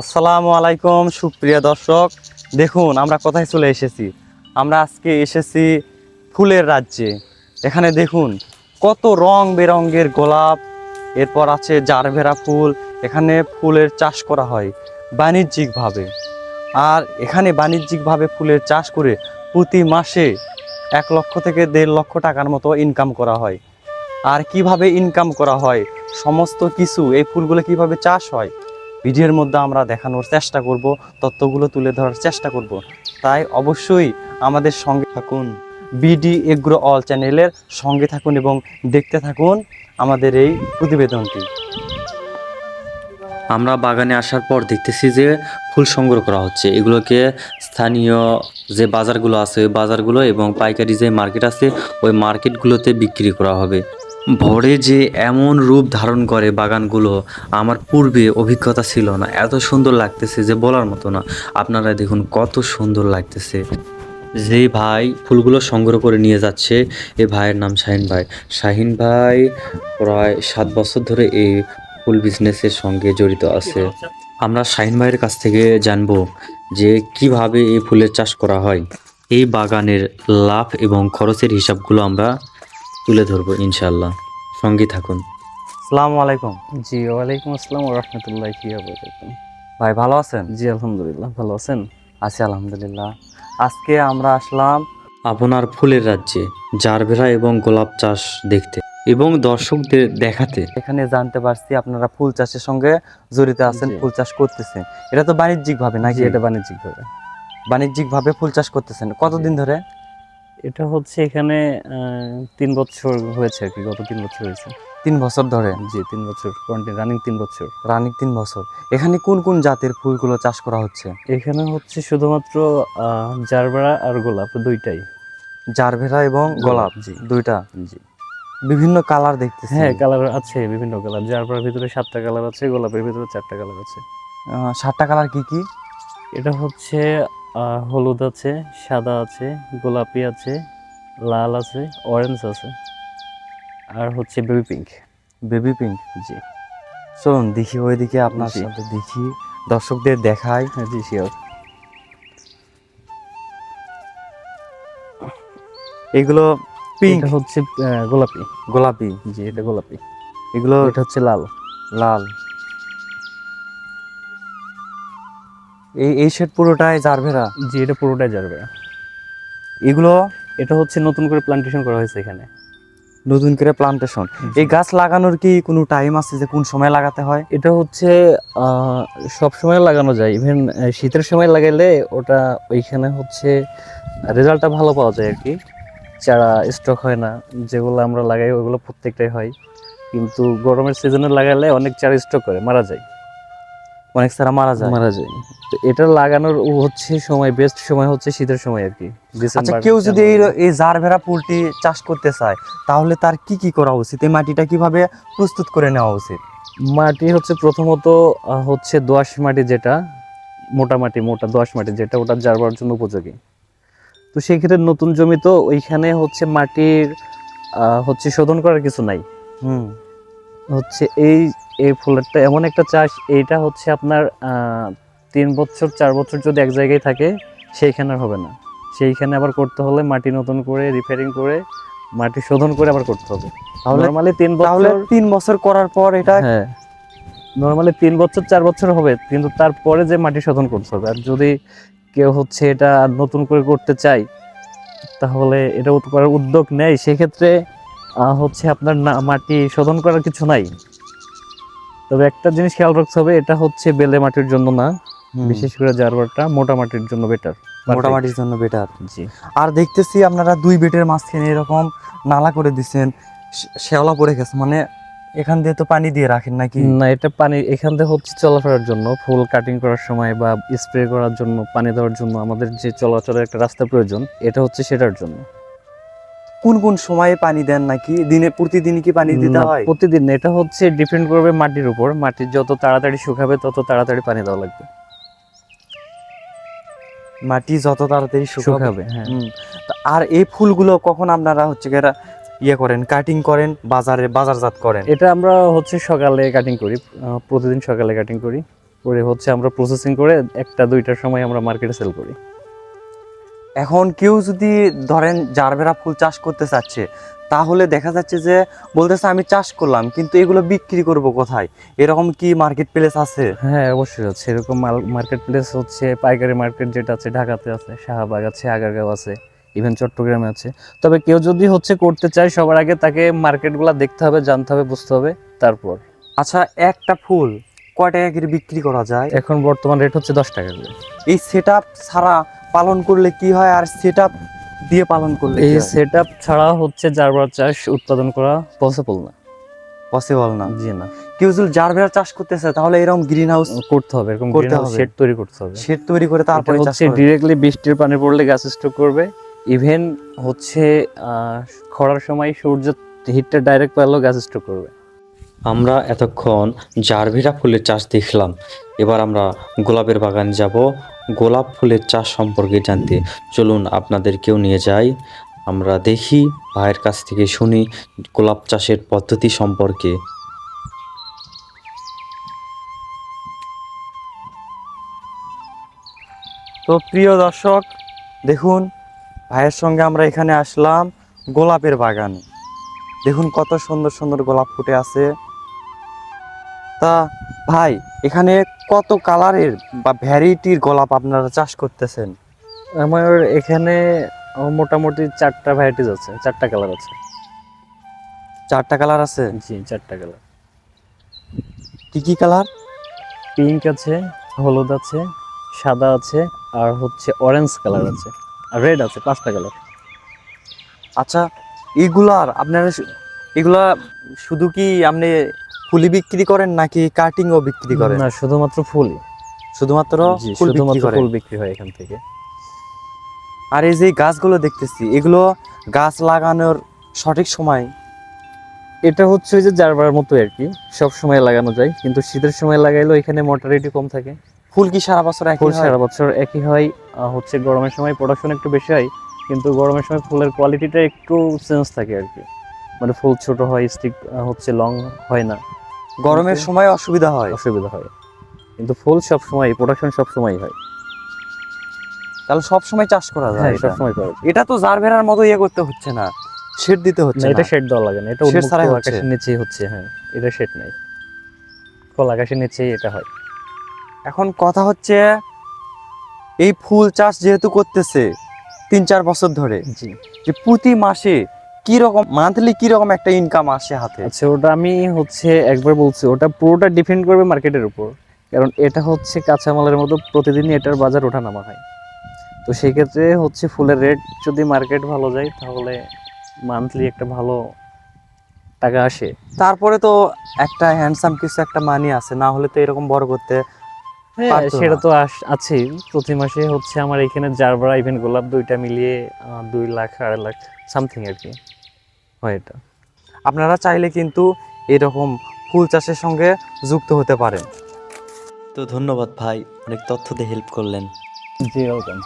আসসালামু আলাইকুম, সুপ্রিয় দর্শক। দেখুন, আমরা কোথায় চলে এসেছি? আমরা আজকে এসেছি ফুলের রাজ্যে। এখানে দেখুন, কত রং বেরঙের গোলাপ, এরপর আছে জারভেরা ফুল, এখানে ফুলের চাষ করা হয় বাণিজ্যিকভাবে। আর এখানে বাণিজ্যিকভাবে ফুলের চাষ করে প্রতি মাসে এক লক্ষ থেকে দেড় লক্ষ টাকার মতো ইনকাম করা হয়। আর কীভাবে ইনকাম করা হয়, সমস্ত কিছু এই ফুলগুলো কীভাবে চাষ হয় ভিডিওর মধ্যে আমরা দেখানোর চেষ্টা করব, তথ্যগুলো তুলে ধরার চেষ্টা করব। তাই অবশ্যই আমাদের সঙ্গে থাকুন। বিডি এগ্রো অল চ্যানেলের সঙ্গে থাকুন এবং দেখতে থাকুন আমাদের এই প্রতিবেদনটি। আমরা বাগানে আসার পর দেখতেছি যে ফুল সংগ্রহ করা হচ্ছে। এগুলোকে স্থানীয় যে বাজারগুলো আছে ওই বাজারগুলো এবং পাইকারি যে মার্কেট আছে, ওই মার্কেটগুলোতে বিক্রি করা হবে। ভরে যে এমন রূপ ধারণ করে বাগানগুলো, আমার পূর্বে অভিজ্ঞতা ছিল না। এত সুন্দর লাগতেছে যে বলার মতো না। আপনারা দেখুন কত সুন্দর লাগতেছে। যে ভাই ফুলগুলো সংগ্রহ করে নিয়ে যাচ্ছে, এ ভাইয়ের নাম শাহিন ভাই। শাহিন ভাই প্রায় সাত বছর ধরে এই ফুল বিজনেসের সঙ্গে জড়িত আছে। আমরা শাহিন ভাইয়ের কাছ থেকে জানব যে কীভাবে এই ফুলের চাষ করা হয়। এই বাগানের লাভ এবং খরচের হিসাবগুলো আমরা তুলে ধরবো ইনশাল্লাহ সঙ্গে থাকুন। আসসালামু আলাইকুম। জি ওয়ালাইকুম আসসালাম রহমতুল্লাহ কি বরকাতুহ। ভাই ভালো আছেন? জি আলহামদুলিল্লাহ ভালো আছেন? আছি আলহামদুলিল্লাহ। আজকে আমরা আসলাম আপনার ফুলের রাজ্যে জারবেরা এবং গোলাপ চাষ দেখতে এবং দর্শকদের দেখাতে। এখানে জানতে পারছি আপনারা ফুল চাষের সঙ্গে জড়িত আছেন ফুল চাষ করতেছেন। এটা তো বাণিজ্যিক ভাবে নাকি এটা বাণিজ্যিক ভাবে বাণিজ্যিক ভাবে ফুল চাষ করতেছেন। কতদিন ধরে? এটা হচ্ছে এখানে তিন বছর হয়েছে আর কি গত তিন বছর হয়েছে। তিন বছর ধরে? জি তিন বছর রানিং তিন বছর। রানিং তিন বছর। এখানে কোন কোন জাতের ফুলগুলো চাষ করা হচ্ছে? এখানে হচ্ছে শুধুমাত্র জারবারা আর গোলাপ দুইটাই। জারভেরা এবং গোলাপ জি। দুইটা? জি। বিভিন্ন কালার দেখতেছি। হ্যাঁ কালার আছে বিভিন্ন কালার। জারবারার ভিতরে সাতটা কালার আছে গোলাপের ভিতরে চারটা কালার আছে। সাতটা কালার কি কি? এটা হচ্ছে হলুদ আছে সাদা আছে গোলাপি আছে লাল আছে অরেঞ্জ আছে। আর হচ্ছে বেবি পিঙ্ক বেবি পিঙ্ক জি। চলুন দেখি ওইদিকে আপনার সাথে দেখি দর্শকদের দেখাই। হ্যাঁ জি শিওর এগুলো পিঙ্ক হচ্ছে গোলাপি। গোলাপি। জি এটা গোলাপি। এগুলো এটা হচ্ছে লাল। লাল। এই এই সেট পুরোটাই জারভেরা জি এটা পুরোটাই যাবে এগুলো? এটা হচ্ছে নতুন করে প্লান্টেশন করা হয়েছে এখানে। নতুন করে প্লান্টেশন এই গাছ লাগানোর কি কোনো টাইম আছে যে কোন সময় লাগাতে হয়? এটা হচ্ছে সব সময় লাগানো যায়। ইভেন শীতের সময় লাগাইলে ওটা ওইখানে হচ্ছে রেজাল্টটা ভালো পাওয়া যায় আর কি। চারা স্টক হয় না যেগুলো আমরা লাগাই ওইগুলো প্রত্যেকটাই হয়। কিন্তু গরমের সিজনে লাগাইলে অনেক চারা স্টক করে মারা যায়। অনেক সারা মারা যায়। মারা যায়। তো এটা লাগানোর হচ্ছে সময় বেস্ট সময় হচ্ছে শীতের সময় আর কি। আচ্ছা কেউ যদি এই। এই জারভেরা ফুলটি চাষ করতে চায় তাহলে তার কি কি করা উচিত? এই মাটিটা কীভাবে প্রস্তুত করে নেওয়া উচিত? মাটি হচ্ছে প্রথমত হচ্ছে দোআঁশ মাটি যেটা মোটা মাটি মোটা দোআঁশ মাটি যেটা ওটা জারবার জন্য উপযোগী। তো সেই ক্ষেত্রে নতুন জমি তো ওইখানে হচ্ছে মাটির আহ, হচ্ছে শোধন করার কিছু নাই। হুম। হচ্ছে এই এই ফুলেরটা এমন একটা চাষ এইটা হচ্ছে আপনার আহ, তিন বছর চার বছর যদি এক জায়গায় থাকে সেইখানে আর হবে না। সেইখানে আবার করতে হলে মাটি নতুন করে রিপেয়ারিং করে মাটি শোধন করে আবার করতে হবে। তাহলে নর্মালি তিন বছর তিন বছর করার পর এটা হ্যাঁ। নর্মালি তিন বছর চার বছর হবে কিন্তু তারপরে যে মাটি শোধন করতে হবে। আর যদি কেউ হচ্ছে এটা নতুন করে করতে চায় তাহলে এটা করার উদ্যোগ নেয়। সেক্ষেত্রে আহ, হচ্ছে আপনার না মাটি শোধন করার কিছু নাই। তবে একটা জিনিস খেয়াল রাখতে হবে এটা হচ্ছে বেলে মাটির জন্য না। বিশেষ করে জারবারটা মোটা মাটির জন্য বেটার মোটা মাটির জন্য বেটার জি। আর দেখতেছি আপনারা দুই বেটের মাঝখানে এরকম নালা করে দিচ্ছেন শে- শ্যাওলা পড়ে গেছে মানে এখান দিয়ে তো পানি দিয়ে রাখেন নাকি? না এটা পানি এখান দিয়ে হচ্ছে চলাফেরার জন্য ফুল কাটিং করার সময় বা স্প্রে করার জন্য পানি দেওয়ার জন্য আমাদের যে চলাচলের একটা রাস্তা প্রয়োজন এটা হচ্ছে সেটার জন্য। কোন কোন সময়ে পানি দেন নাকি? দিনে প্রতিদিন কি পানি দিতে হয়? প্রতিদিন না, এটা হচ্ছে ডিপেন্ড করবে মাটির উপর। মাটি যত তাড়াতাড়ি শুকাবে তত তাড়াতাড়ি পানি দেওয়া লাগবে। মাটি যত তাড়াতাড়ি শুকাবে। হ্যাঁ। আর এই ফুলগুলো কখন আপনারা হচ্ছে এরা ইয়ে করেন কাটিং করেন বাজারে বাজারজাত করেন? এটা আমরা হচ্ছে সকালে কাটিং করি প্রতিদিন সকালে কাটিং করি। করে হচ্ছে আমরা প্রসেসিং করে একটা দুইটার সময় আমরা মার্কেটে সেল করি। এখন কেউ যদি ধরেন জারবেরা ফুল চাষ করতে চাচ্ছে তাহলে দেখা যাচ্ছে যে বলতেছে আমি চাষ করলাম কিন্তু এগুলো বিক্রি করব কোথায়? এরকম কি মার্কেট প্লেস আছে? হ্যাঁ অবশ্যই আছে। এরকম মার্কেট প্লেস হচ্ছে পাইকারি মার্কেট যেটা আছে ঢাকাতে আছে শাহবাগ আছে আগারগাঁও আছে ইভেন চট্টগ্রামে আছে। তবে কেউ যদি হচ্ছে করতে চায় সবার আগে তাকে মার্কেটগুলো দেখতে হবে জানতে হবে বুঝতে হবে তারপর। আচ্ছা একটা ফুল কয় টাকা করে বিক্রি করা যায়? এখন বর্তমান রেট হচ্ছে দশ টাকা করে। এই সেট ছাড়া পালন করলে কি হয় আর সেট দিয়ে পালন করলে এই সেট ছাড়া হচ্ছে জারবার চাষ উৎপাদন করা পসিবল না। পসিবল না? জি না। কেউ যদি জারবেরা চাষ করতেছে তাহলে এরকম গ্রিন হাউস করতে হবে এরকম করতে হবে। শেড তৈরি করতে হবে। শেড তৈরি করে তারপরে চাষ হচ্ছে করবে। ডিরেক্টলি বৃষ্টির পানি পড়লে গাছ স্টক করবে। ইভেন হচ্ছে আহ, খরার সময় সূর্য হিটটা ডাইরেক্ট পেলেও গাছ স্টক করবে। আমরা এতক্ষণ জারভিরা ফুলের চাষ দেখলাম। এবার আমরা গোলাপের বাগান যাব। গোলাপ ফুলের চাষ সম্পর্কে জানতে চলুন আপনাদেরকেও নিয়ে যাই আমরা দেখি, ভাইয়ের কাছ থেকে শুনি গোলাপ চাষের পদ্ধতি সম্পর্কে। তো প্রিয় দর্শক, দেখুন, ভাইয়ের সঙ্গে আমরা এখানে আসলাম গোলাপের বাগানে। দেখুন কত সুন্দর সুন্দর গোলাপ ফুটে আছে। তা ভাই এখানে কত কালারের বা ভ্যারাইটির গোলাপ আপনারা চাষ করতেছেন? আমার এখানে মোটামুটি চারটা ভ্যারাইটিস আছে চারটা কালার আছে। চারটা কালার আছে? জি চারটা কালার কি কি কালার পিঙ্ক আছে হলুদ আছে সাদা আছে আর হচ্ছে অরেঞ্জ কালার আছে। আর রেড আছে পাঁচটা কালার আচ্ছা এগুলার আপনারা এগুলা শুধু কি আপনি ফুলি বিক্রি করেন নাকি কাটিংও বিক্রি করেন? না শুধুমাত্র ফুলই। শুধুমাত্র ফুল বিক্রি শুধুমাত্র করেন? ফুল বিক্রি হয় এখান থেকে। আর এই যে গাছগুলো দেখতেছি এগুলো গাছ লাগানোর সঠিক সময়? এটা হচ্ছে ওই যে জারবার মতো আর কি সব সময় লাগানো যায় কিন্তু শীতের সময় লাগাইলেও এখানে মর্টালিটি কম থাকে। ফুল কি সারা বছর একই হয়? সারা বছর একই হয় হচ্ছে গরমের সময় প্রোডাকশন একটু বেশি হয় কিন্তু গরমের সময় ফুলের কোয়ালিটিটা একটু চেঞ্জ থাকে আর কি। মানে ফুল ছোট হয় স্টিক হচ্ছে লং হয় না। গরমের সময় অসুবিধা হয়। অসুবিধা হয়। কিন্তু ফুল সব সময় প্রোডাকশন সব সময় হয়। তাহলে সব সময় চাষ করা যায় হ্যাঁ সব সময় যায়। এটা তো জারভেরার মতো ইয়ে করতে হচ্ছে না। শেড দিতে না, হচ্ছে এটা শেড দেওয়া লাগে না এটা উন্মুক্ত ছাড়াই। আকাশের নিচেই হচ্ছে হ্যাঁ এটা শেড নাই। খোলা আকাশের নিচেই এটা হয়। এখন কথা হচ্ছে এই ফুল চাষ যেহেতু করতেছে তিন চার বছর ধরে জি। যে প্রতি মাসে কি রকম মান্থলি কি রকম একটা ইনকাম আসে হাতে? আচ্ছা ওটা আমি হচ্ছে একবার বলছি ওটা পুরোটা ডিপেন্ড করবে মার্কেটের উপর। কারণ এটা হচ্ছে কাঁচামালের মতো প্রতিদিনই এটার বাজার ওঠানামা হয়। তো সেই ক্ষেত্রে হচ্ছে ফুলের রেট যদি মার্কেট ভালো যায় তাহলে মান্থলি একটা ভালো টাকা আসে। তারপরে তো একটা হ্যান্ডসাম কিছু একটা মানি আছে না হলে তো এরকম বড় করতে হ্যাঁ সেটা তো আছেই প্রতি মাসে হচ্ছে আমার এখানে জারবার ইভেন্ট গোলাপ দুইটা মিলিয়ে দুই লাখ আড়াই লাখ সামথিং আর কি। হয় এটা। আপনারা চাইলে কিন্তু এরকম ফুল চাষের সঙ্গে যুক্ত হতে পারেন। তো ধন্যবাদ ভাই অনেক তথ্য দিয়ে হেল্প করলেন। জি ওয়েলকাম